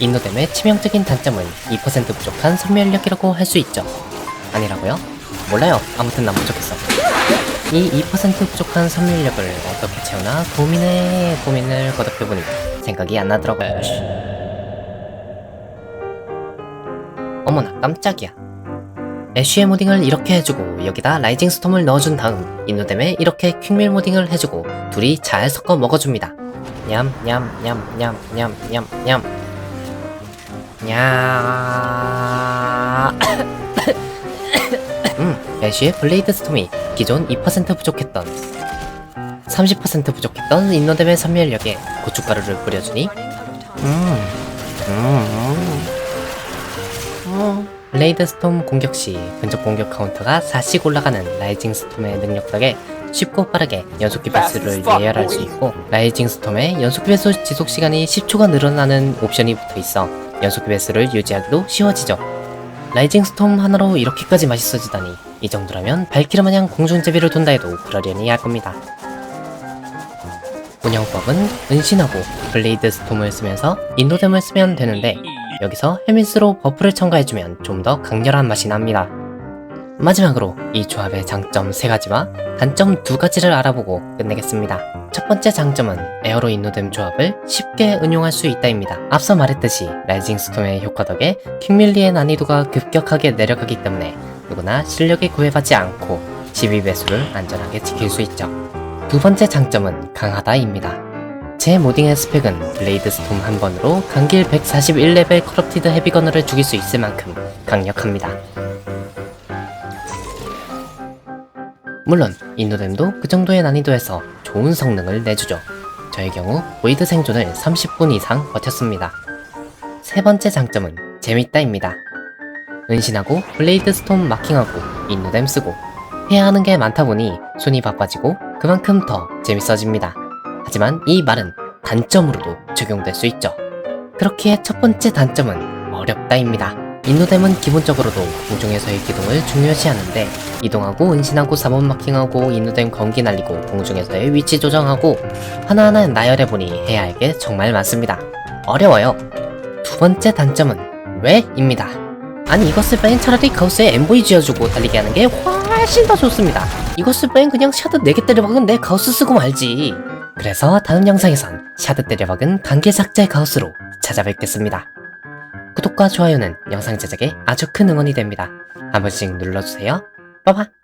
인노뎀의 치명적인 단점은 2% 부족한 선멸력이라고 할 수 있죠. 아니라고요? 몰라요. 아무튼 난 부족했어. 이 2% 부족한 선멸력을 어떻게 채우나 고민에 고민을 거듭해보니 생각이 안 나더라고요. 어머나 깜짝이야. 애쉬의 모딩을 이렇게 해주고 여기다 라이징 스톰을 넣어준 다음 인노뎀에 이렇게 퀵밀 모딩을 해주고 둘이 잘 섞어 먹어줍니다. 냠 냠 냠 냠 냠 냠 냠 냐. 음, 애쉬의 블레이드 스톰이 기존 2% 부족했던 30% 부족했던 인노뎀의 선멸력에 고춧가루를 뿌려주니 음, 음, 음. 블레이드 스톰 공격 시 근접 공격 카운터가 4씩 올라가는 라이징 스톰의 능력 덕에 쉽고 빠르게 연속 기 배수를 예열할 수 있고 라이징 스톰의 연속 기 배수 지속 시간이 10초가 늘어나는 옵션이 붙어 있어 연속기 배수를 유지하기도 쉬워지죠. 라이징 스톰 하나로 이렇게까지 맛있어지다니 이 정도라면 발키르 마냥 공중제비를 돈다 해도 그러려니 할 겁니다. 운영법은 은신하고 블레이드 스톰을 쓰면서 인도뎀을 쓰면 되는데 여기서 헤미스로 버프를 첨가해주면 좀 더 강렬한 맛이 납니다. 마지막으로 이 조합의 장점 3가지와 단점 2가지를 알아보고 끝내겠습니다. 첫 번째 장점은 에어로 인노뎀 조합을 쉽게 응용할 수 있다입니다. 앞서 말했듯이 라이징 스톰의 효과 덕에 킹밀리의 난이도가 급격하게 내려가기 때문에 누구나 실력에 구애받지 않고 12배수를 안전하게 지킬 수 있죠. 두 번째 장점은 강하다입니다. 제 모딩의 스펙은 블레이드 스톰 한 번으로 강길 141레벨 커럽티드 헤비건너를 죽일 수 있을 만큼 강력합니다. 물론 인도뎀도 그 정도의 난이도에서 좋은 성능을 내주죠. 저의 경우 보이드 생존을 30분 이상 버텼습니다. 세 번째 장점은 재밌다입니다. 은신하고 블레이드 스톰 마킹하고 인도뎀 쓰고 해야 하는 게 많다 보니 손이 바빠지고 그만큼 더 재밌어집니다. 하지만 이 말은 단점으로도 적용될 수 있죠. 그렇기에 첫 번째 단점은 어렵다입니다. 인노뎀은 기본적으로도 공중에서의 기동을 중요시하는데 이동하고 은신하고 4번 마킹하고 인노뎀 검기 날리고 공중에서의 위치 조정하고 하나하나 나열해보니 해야 할 게 정말 많습니다. 어려워요. 두 번째 단점은 왜입니다. 아니 쓸 바엔 차라리 가우스에 엠보이 지어주고 달리게 하는 게 훨씬 더 좋습니다. 쓸 바엔 그냥 샤드 4개 때려박은 내 가우스 쓰고 말지. 그래서 다음 영상에선 샤드 때려박은 관계 삭제 가우스로 찾아뵙겠습니다. 구독과 좋아요는 영상 제작에 아주 큰 응원이 됩니다. 한 번씩 눌러주세요. 빠바!